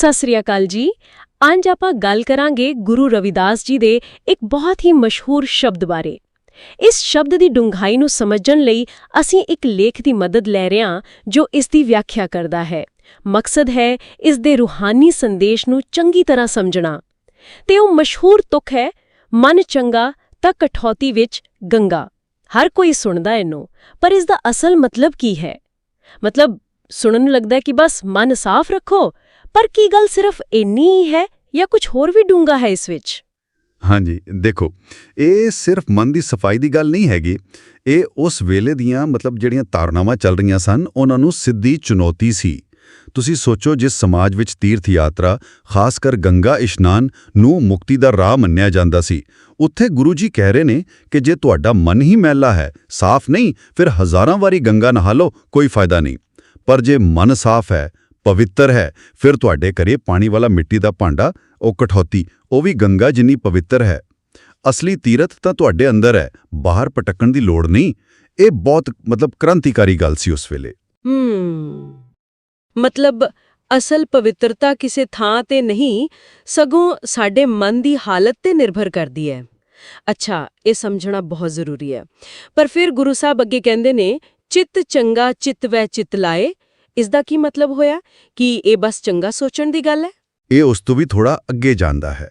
ਸਤਿ ਸ੍ਰੀ ਅਕਾਲ ਜੀ। ਅੱਜ ਆਪਾਂ ਗੱਲ ਕਰਾਂਗੇ ਗੁਰੂ ਰਵਿਦਾਸ ਜੀ ਦੇ ਇੱਕ ਬਹੁਤ ਹੀ ਮਸ਼ਹੂਰ ਸ਼ਬਦ ਬਾਰੇ। ਇਸ ਸ਼ਬਦ ਦੀ ਡੂੰਘਾਈ ਨੂੰ ਸਮਝਣ ਲਈ ਅਸੀਂ ਇੱਕ ਲੇਖ ਦੀ ਮਦਦ ਲੈ ਰਹੇ ਹਾਂ, ਜੋ ਇਸ ਦੀ ਵਿਆਖਿਆ ਕਰਦਾ ਹੈ। ਮਕਸਦ ਹੈ ਇਸ ਦੇ ਰੂਹਾਨੀ ਸੰਦੇਸ਼ ਨੂੰ ਚੰਗੀ ਤਰ੍ਹਾਂ ਸਮਝਣਾ। ਤੇ ਉਹ ਮਸ਼ਹੂਰ ਤੁਕ ਹੈ, ਮਨ ਚੰਗਾ ਤਾਂ ਕਠੌਤੀ ਵਿੱਚ ਗੰਗਾ। ਹਰ ਕੋਈ ਸੁਣਦਾ ਇਹਨੂੰ, ਪਰ ਇਸ ਦਾ ਅਸਲ ਮਤਲਬ ਕੀ ਹੈ? ਮਤਲਬ ਸੁਣਨ ਨੂੰ ਲੱਗਦਾ ਕਿ ਬਸ ਮਨ ਸਾਫ਼ ਰੱਖੋ ਪਰ ਕੀ ਗੱਲ ਸਿਰਫ ਇੰਨੀ ਹੀ ਹੈ ਜਾਂ ਕੁਝ ਹੋਰ ਵੀ ਡੂੰਗਾ ਹੈ ਇਸ ਵਿੱਚ? ਹਾਂਜੀ, ਦੇਖੋ, ਇਹ ਸਿਰਫ ਮਨ ਦੀ ਸਫ਼ਾਈ ਦੀ ਗੱਲ ਨਹੀਂ ਹੈਗੀ। ਇਹ ਉਸ ਵੇਲੇ ਦੀਆਂ ਮਤਲਬ ਜਿਹੜੀਆਂ ਧਾਰਨਾਵਾਂ ਚੱਲ ਰਹੀਆਂ ਸਨ, ਉਹਨਾਂ ਨੂੰ ਸਿੱਧੀ ਚੁਣੌਤੀ ਸੀ। ਤੁਸੀਂ ਸੋਚੋ ਜਿਸ ਸਮਾਜ ਵਿੱਚ ਤੀਰਥ ਯਾਤਰਾ, ਖਾਸ ਕਰ ਗੰਗਾ ਇਸ਼ਨਾਨ, ਨੂੰ ਮੁਕਤੀ ਦਾ ਰਾਹ ਮੰਨਿਆ ਜਾਂਦਾ ਸੀ। ਉੱਥੇ ਗੁਰੂ ਜੀ ਕਹਿ ਰਹੇ ਨੇ ਕਿ ਜੇ ਤੁਹਾਡਾ ਮਨ ਹੀ ਮੈਲਾ ਹੈ, ਸਾਫ਼ ਨਹੀਂ, ਫਿਰ ਹਜ਼ਾਰਾਂ ਵਾਰੀ ਗੰਗਾ ਨਹਾ ਲਓ, ਕੋਈ ਫਾਇਦਾ ਨਹੀਂ। ਪਰ ਜੇ ਮਨ ਸਾਫ਼ ਹੈ ਪਵਿੱਤਰ ਹੈ। ਫਿਰ ਤੁਹਾਡੇ ਘਰੇ ਪਾਣੀ ਵਾਲਾ ਮਿੱਟੀ ਦਾ ਭਾਂਡਾ, ਉਹ ਕਠੌਤੀ, ਉਹ ਵੀ ਗੰਗਾ ਜਿੰਨੀ ਪਵਿੱਤਰ ਹੈ। ਅਸਲੀ ਤੀਰਥ ਤਾਂ ਤੁਹਾਡੇ ਅੰਦਰ ਹੈ, ਬਾਹਰ ਪਟਕਣ ਦੀ ਲੋੜ ਨਹੀਂ। ਇਹ ਬਹੁਤ, ਮਤਲਬ ਕ੍ਰਾਂਤੀਕਾਰੀ ਗੱਲ ਸੀ ਉਸ ਵੇਲੇ। ਹੂੰ। ਮਤਲਬ ਅਸਲ ਪਵਿੱਤਰਤਾ ਕਿਸੇ ਥਾਂ ਤੇ ਨਹੀਂ, ਸਗੋਂ ਸਾਡੇ ਮਨ ਦੀ ਹਾਲਤ ਤੇ ਨਿਰਭਰ ਕਰਦੀ ਹੈ। ਅੱਛਾ, ਇਹ ਸਮਝਣਾ ਬਹੁਤ ਜ਼ਰੂਰੀ ਹੈ। ਪਰ ਫਿਰ ਗੁਰੂ ਸਾਹਿਬ ਅੱਗੇ ਕਹਿੰਦੇ ਨੇ, ਚਿੱਤ ਚੰਗਾ, ਚਿੱਤ ਵੈ ਚਿੱਤ ਲਾਏ। ਇਸ ਦਾ ਕੀ ਮਤਲਬ ਹੋਇਆ ਕਿ ਇਹ ਬਸ ਚੰਗਾ ਸੋਚਣ ਦੀ ਗੱਲ ਹੈ? ਇਹ ਉਸ ਤੋਂ ਵੀ ਥੋੜਾ ਅੱਗੇ ਜਾਂਦਾ ਹੈ।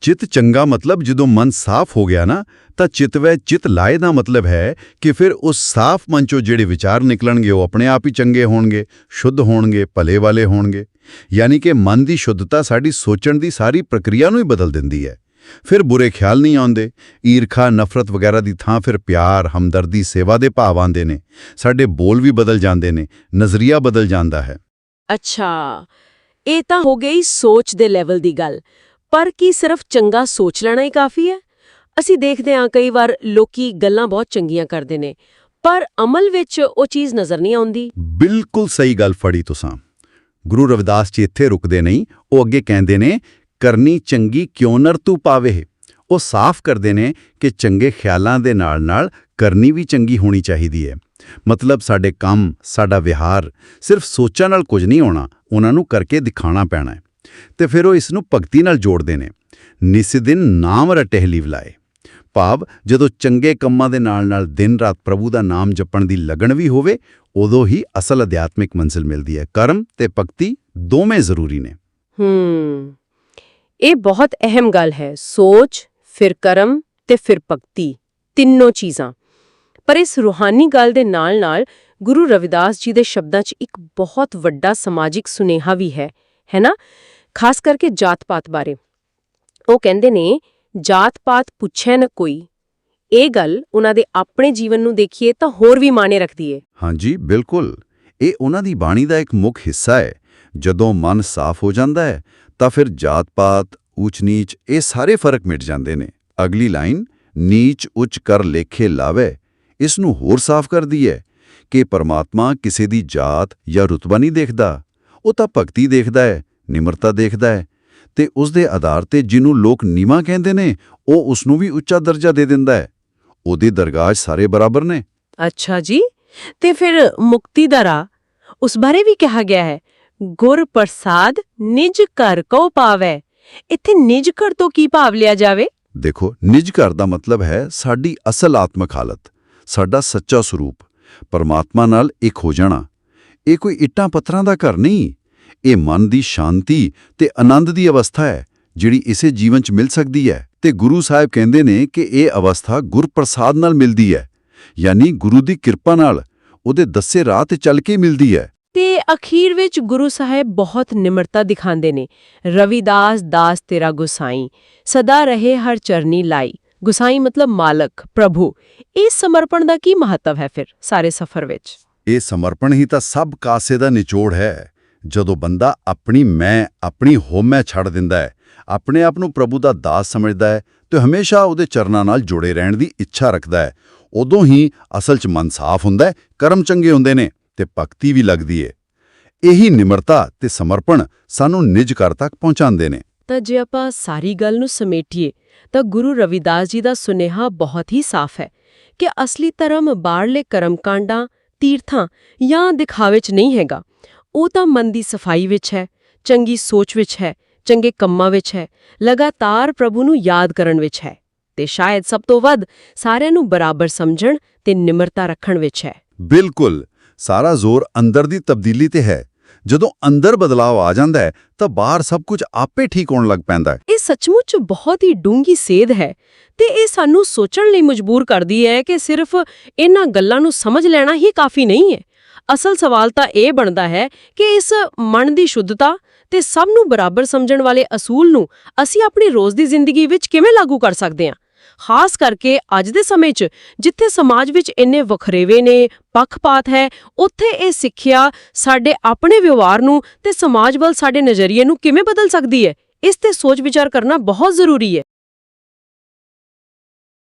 ਚਿੱਤ ਚੰਗਾ ਮਤਲਬ ਜਦੋਂ ਮਨ ਸਾਫ਼ ਹੋ ਗਿਆ ਨਾ, ਤਾਂ ਚਿੱਤ ਵੈ ਚਿੱਤ ਲਾਏ ਦਾ ਮਤਲਬ ਹੈ ਕਿ ਫਿਰ ਉਸ ਸਾਫ਼ ਮਨ ਚੋਂ ਜਿਹੜੇ ਵਿਚਾਰ ਨਿਕਲਣਗੇ ਉਹ ਆਪਣੇ ਆਪ ਹੀ ਚੰਗੇ ਹੋਣਗੇ, ਸ਼ੁੱਧ ਹੋਣਗੇ, ਭਲੇ ਵਾਲੇ ਹੋਣਗੇ। ਯਾਨੀ ਕਿ ਮਨ ਦੀ ਸ਼ੁੱਧਤਾ ਸਾਡੀ ਸੋਚਣ ਦੀ ਸਾਰੀ ਪ੍ਰਕਿਰਿਆ ਨੂੰ ਹੀ ਬਦਲ ਦਿੰਦੀ ਹੈ। ਫਿਰ ਬੁਰੇ ਖਿਆਲ ਨਹੀਂ ਆਉਂਦੇ। ਈਰਖਾ ਨਫ਼ਰਤ ਵਗੈਰਾ ਦੀ ਥਾਂ ਫਿਰ ਪਿਆਰ ਹਮਦਰਦੀ ਸੇਵਾ ਦੇ ਭਾਵ ਆਉਂਦੇ ਨੇ। ਸਾਡੇ ਬੋਲ ਵੀ ਬਦਲ ਜਾਂਦੇ ਨੇ ਨਜ਼ਰੀਆ ਬਦਲ ਜਾਂਦਾ ਹੈ। ਅੱਛਾ ਇਹ ਤਾਂ ਹੋ ਗਈ ਸੋਚ ਦੇ ਲੈਵਲ ਦੀ ਗੱਲ। ਪਰ ਕੀ ਸਿਰਫ ਚੰਗਾ ਸੋਚ ਲੈਣਾ ਹੀ ਕਾਫੀ ਹੈ? ਅਸੀਂ ਦੇਖਦੇ ਹਾਂ ਕਈ ਵਾਰ ਲੋਕੀ ਗੱਲਾਂ ਬਹੁਤ ਚੰਗੀਆਂ ਕਰਦੇ ਨੇ ਪਰ ਅਮਲ ਵਿੱਚ ਉਹ ਚੀਜ਼ ਨਜ਼ਰ ਨਹੀਂ ਆਉਂਦੀ। ਬਿਲਕੁਲ ਸਹੀ ਗੱਲ ਫੜੀ ਤੁਸਾਂ। ਗੁਰੂ ਰਵਿਦਾਸ ਜੀ ਇੱਥੇ ਰੁਕਦੇ ਨਹੀਂ ਉਹ ਅੱਗੇ ਕਹਿੰਦੇ ਨੇ ਕਰਨੀ ਚੰਗੀ ਕਿਉਂ ਨਰ ਤੂੰ ਪਾਵੇ? ਉਹ ਸਾਫ਼ ਕਰਦੇ ਨੇ ਕਿ ਚੰਗੇ ਖਿਆਲਾਂ ਦੇ ਨਾਲ-ਨਾਲ ਕਰਨੀ ਵੀ ਚੰਗੀ ਹੋਣੀ ਚਾਹੀਦੀ ਹੈ। ਮਤਲਬ ਸਾਡੇ ਕੰਮ, ਸਾਡਾ ਵਿਹਾਰ, ਸਿਰਫ ਸੋਚਾਂ ਨਾਲ ਕੁਝ ਨਹੀਂ ਹੋਣਾ, ਉਹਨਾਂ ਨੂੰ ਕਰਕੇ ਦਿਖਾਣਾ ਪੈਣਾ ਹੈ। ਤੇ ਫਿਰ ਉਹ ਇਸ ਨੂੰ ਭਗਤੀ ਨਾਲ ਜੋੜਦੇ ਨੇ। ਨਿਸ ਦਿਨ ਨਾਮ ਰਟਹਿ ਲਿਵਲਾਏ ਭਾਵ ਜਦੋਂ ਚੰਗੇ ਕੰਮਾਂ ਦੇ ਨਾਲ-ਨਾਲ ਦਿਨ-ਰਾਤ ਪ੍ਰਭੂ ਦਾ ਨਾਮ ਜਪਣ ਦੀ ਲਗਨ ਵੀ ਹੋਵੇ, ਉਦੋਂ ਹੀ ਅਸਲ ਅਧਿਆਤਮਿਕ ਮੰਜ਼ਿਲ ਮਿਲਦੀ ਹੈ। ਕਰਮ ਤੇ ਭਗਤੀ ਦੋਵੇਂ ਜ਼ਰੂਰੀ ਨੇ। ਹੂੰ। ਇਹ ਬਹੁਤ ਅਹਿਮ ਗੱਲ ਹੈ, ਸੋਚ, ਫਿਰ ਕਰਮ ਤੇ ਫਿਰ ਭਗਤੀ, ਤਿੰਨੋਂ ਚੀਜ਼ਾਂ। ਪਰ ਇਸ ਰੂਹਾਨੀ ਗੱਲ ਦੇ ਨਾਲ-ਨਾਲ ਗੁਰੂ ਰਵਿਦਾਸ ਜੀ ਦੇ ਸ਼ਬਦਾਂ 'ਚ ਇੱਕ ਬਹੁਤ ਵੱਡਾ ਸਮਾਜਿਕ ਸੁਨੇਹਾ ਵੀ ਹੈ ਹੈ ਨਾ? ਖਾਸ ਕਰਕੇ ਜਾਤ-ਪਾਤ ਬਾਰੇ। ਉਹ ਕਹਿੰਦੇ ਨੇ, ਜਾਤ-ਪਾਤ ਪੁੱਛੇ ਨਾ ਕੋਈ। ਇਹ ਗੱਲ ਉਹਨਾਂ ਦੇ ਆਪਣੇ ਜੀਵਨ ਨੂੰ ਦੇਖੀਏ ਤਾਂ ਹੋਰ ਵੀ ਮਾਣੇ ਰੱਖਦੀ ਏ। ਹਾਂਜੀ, ਬਿਲਕੁਲ। ਇਹ ਉਹਨਾਂ ਦੀ ਬਾਣੀ ਦਾ ਇੱਕ ਮੁੱਖ ਹਿੱਸਾ ਹੈ। ਜਦੋਂ ਮਨ ਸਾਫ਼ ਹੋ ਜਾਂਦਾ ਹੈ ਤਾਂ ਫਿਰ ਜਾਤ-ਪਾਤ, ਊਚ-ਨੀਚ ਇਹ ਸਾਰੇ ਫ਼ਰਕ ਮਿਟ ਜਾਂਦੇ ਨੇ। ਅਗਲੀ ਲਾਈਨ, ਨੀਚ ਉੱਚ ਕਰ ਲੇਖੇ ਲਾਵੇ, ਇਸ ਨੂੰ ਹੋਰ ਸਾਫ਼ ਕਰਦੀ ਹੈ ਕਿ ਪਰਮਾਤਮਾ ਕਿਸੇ ਦੀ ਜਾਤ ਜਾਂ ਰੁਤਬਾ ਨਹੀਂ ਦੇਖਦਾ। ਉਹ ਤਾਂ ਭਗਤੀ ਦੇਖਦਾ ਹੈ, ਨਿਮਰਤਾ ਦੇਖਦਾ ਹੈ ਤੇ ਉਸ ਦੇ ਆਧਾਰ ਤੇ ਜਿਹਨੂੰ ਲੋਕ ਨੀਵਾ ਕਹਿੰਦੇ ਨੇ, ਉਹ ਉਸ ਨੂੰ ਵੀ ਉੱਚਾ ਦਰਜਾ ਦੇ ਦਿੰਦਾ ਹੈ। ਉਹਦੀ ਦਰਗਾਹ ਸਾਰੇ ਬਰਾਬਰ ਨੇ। ਅੱਛਾ ਜੀ, ਤੇ ਫਿਰ ਮੁਕਤੀ ਦਾ ਰਾਹ, ਉਸ ਬਾਰੇ ਵੀ ਕਿਹਾ ਗਿਆ ਹੈ ਗੁਰ ਪ੍ਰਸਾਦ ਨਿਜ ਘਰ ਕੋ ਪਾਵੇ। ਇੱਥੇ ਨਿਜ ਘਰ ਤੋਂ ਕੀ ਭਾਵ ਲਿਆ ਜਾਵੇ? ਦੇਖੋ, ਨਿਜ ਘਰ ਦਾ ਮਤਲਬ ਹੈ ਸਾਡੀ ਅਸਲ ਆਤਮਕ ਹਾਲਤ, ਸਾਡਾ ਸੱਚਾ ਸਰੂਪ, ਪਰਮਾਤਮਾ ਨਾਲ ਇੱਕ ਹੋ ਜਾਣਾ। ਇਹ ਕੋਈ ਇੱਟਾਂ ਪੱਥਰਾਂ ਦਾ ਘਰ ਨਹੀਂ। ਇਹ ਮਨ ਦੀ ਸ਼ਾਂਤੀ ਤੇ ਆਨੰਦ ਦੀ ਅਵਸਥਾ ਹੈ, ਜਿਹੜੀ ਇਸੇ ਜੀਵਨ 'ਚ ਮਿਲ ਸਕਦੀ ਹੈ। ਤੇ ਗੁਰੂ ਸਾਹਿਬ ਕਹਿੰਦੇ ਨੇ ਕਿ ਇਹ ਅਵਸਥਾ ਗੁਰਪ੍ਰਸਾਦ ਨਾਲ ਮਿਲਦੀ ਹੈ, ਯਾਨੀ ਗੁਰੂ ਦੀ ਕਿਰਪਾ ਨਾਲ, ਉਹਦੇ ਦੱਸੇ ਰਾਹ ਤੇ ਚੱਲ ਕੇ ਮਿਲਦੀ ਹੈ। ਤੇ ਅਖੀਰ ਵਿੱਚ ਗੁਰੂ ਸਾਹਿਬ ਬਹੁਤ ਨਿਮਰਤਾ ਦਿਖਾਉਂਦੇ ਨੇ। ਰਵਿਦਾਸ ਦਾਸ ਤੇਰਾ ਗੁਸਾਈ, ਸਦਾ ਰਹੇ ਹਰ ਚਰਨੀ ਲਾਈ। ਗੁਸਾਈ ਮਤਲਬ ਮਾਲਕ, ਪ੍ਰਭੂ। ਇਸ ਸਮਰਪਣ ਦਾ ਕੀ ਮਹੱਤਵ ਹੈ ਫਿਰ ਸਾਰੇ ਸਫ਼ਰ ਵਿੱਚ? ਇਹ ਸਮਰਪਣ ਹੀ ਤਾਂ ਸਭ ਕਾਸੇ ਦਾ ਨਿਚੋੜ ਹੈ। ਜਦੋਂ ਬੰਦਾ ਆਪਣੀ ਮੈਂ, ਆਪਣੀ ਹੋਮੈ ਛੱਡ ਦਿੰਦਾ ਹੈ, ਆਪਣੇ ਆਪ ਨੂੰ ਪ੍ਰਭੂ ਦਾ ਦਾਸ ਸਮਝਦਾ ਹੈ ਤੇ ਹਮੇਸ਼ਾ ਉਹਦੇ ਚਰਨਾਂ ਨਾਲ ਜੁੜੇ ਰਹਿਣ ਦੀ ਇੱਛਾ ਰੱਖਦਾ ਹੈ, ਉਦੋਂ ਹੀ ਅਸਲ 'ਚ ਮਨ ਸਾਫ਼ ਹੁੰਦਾ ਹੈ, ਕਰਮ ਚੰਗੇ ਹੁੰਦੇ ਨੇ। ਤੇ ਭਗਤੀ ਵੀ ਲੱਗਦੀ ਹੈ ਇਹੀ ਨਿਮਰਤਾ ਤੇ ਸਮਰਪਣ ਸਾਨੂੰ ਨਿਜ ਘਰ ਤੱਕ ਪਹੁੰਚਾਉਂਦੇ ਨੇ। ਤਾਂ ਜੇ ਆਪਾਂ ਸਾਰੀ ਗੱਲ ਨੂੰ ਸਮੇਟੀਏ ਤਾਂ ਗੁਰੂ ਰਵਿਦਾਸ ਜੀ ਦਾ ਸੁਨੇਹਾ ਬਹੁਤ ਹੀ ਸਾਫ਼ ਹੈ ਕਿ ਅਸਲੀ ਧਰਮ ਬਾਹਰਲੇ ਕਰਮਕਾਂਡਾਂ ਤੀਰਥਾਂ ਜਾਂ ਦਿਖਾਵੇ 'ਚ ਨਹੀਂ ਹੈਗਾ। ਉਹ ਤਾਂ ਮਨ ਦੀ ਸਫ਼ਾਈ ਵਿੱਚ ਹੈ ਚੰਗੀ ਸੋਚ ਵਿੱਚ ਹੈ ਚੰਗੇ ਕੰਮਾਂ ਵਿੱਚ ਹੈ ਲਗਾਤਾਰ ਪ੍ਰਭੂ ਨੂੰ ਯਾਦ ਕਰਨ ਵਿੱਚ ਹੈ ਤੇ ਸ਼ਾਇਦ ਸਭ ਤੋਂ ਵੱਧ ਸਾਰਿਆਂ ਨੂੰ ਬਰਾਬਰ ਸਮਝਣ ਤੇ ਨਿਮਰਤਾ ਰੱਖਣ ਵਿੱਚ ਹੈ। ਬਿਲਕੁਲ। ਸਾਰਾ ਜ਼ੋਰ ਅੰਦਰ ਦੀ ਤਬਦੀਲੀ ਤੇ ਹੈ। ਜਦੋਂ ਅੰਦਰ ਬਦਲਾਅ ਆ ਜਾਂਦਾ ਹੈ, ਤਾਂ ਬਾਹਰ ਸਭ ਕੁਝ ਆਪੇ ਠੀਕ ਹੋਣ ਲੱਗ ਪੈਂਦਾ ਹੈ। ਇਹ ਸੱਚਮੁੱਚ ਬਹੁਤ ਹੀ ਡੂੰਗੀ ਸੇਧ ਹੈ ਤੇ ਇਹ ਸਾਨੂੰ ਸੋਚਣ ਲਈ ਮਜਬੂਰ ਕਰਦੀ ਹੈ ਕਿ ਸਿਰਫ ਇਹਨਾਂ ਗੱਲਾਂ ਨੂੰ ਸਮਝ ਲੈਣਾ ਹੀ ਕਾਫੀ ਨਹੀਂ ਹੈ। ਅਸਲ ਸਵਾਲ ਤਾਂ ਇਹ ਬਣਦਾ ਹੈ ਕਿ ਇਸ ਮਨ ਦੀ ਸ਼ੁੱਧਤਾ ਤੇ ਸਭ ਨੂੰ ਬਰਾਬਰ ਸਮਝਣ ਵਾਲੇ ਅਸੂਲ ਨੂੰ ਅਸੀਂ ਆਪਣੀ ਰੋਜ਼ ਦੀ ਜ਼ਿੰਦਗੀ ਵਿੱਚ ਕਿਵੇਂ ਲਾਗੂ ਕਰ ਸਕਦੇ ਹਾਂ? ਖਾਸ ਕਰਕੇ ਅੱਜ ਦੇ ਸਮੇਂ 'ਚ, ਜਿੱਥੇ ਸਮਾਜ ਵਿੱਚ ਇੰਨੇ ਵਖਰੇਵੇ ਨੇ, ਪੱਖਪਾਤ ਹੈ, ਉੱਥੇ ਇਹ ਸਿੱਖਿਆ ਸਾਡੇ ਆਪਣੇ ਵਿਵਹਾਰ ਨੂੰ ਤੇ ਸਮਾਜ ਵੱਲ ਸਾਡੇ ਨਜ਼ਰੀਏ ਨੂੰ ਕਿਵੇਂ ਬਦਲ ਸਕਦੀ ਹੈ? ਇਸ ਤੇ ਸੋਚ ਵਿਚਾਰ ਕਰਨਾ ਬਹੁਤ ਜ਼ਰੂਰੀ ਹੈ।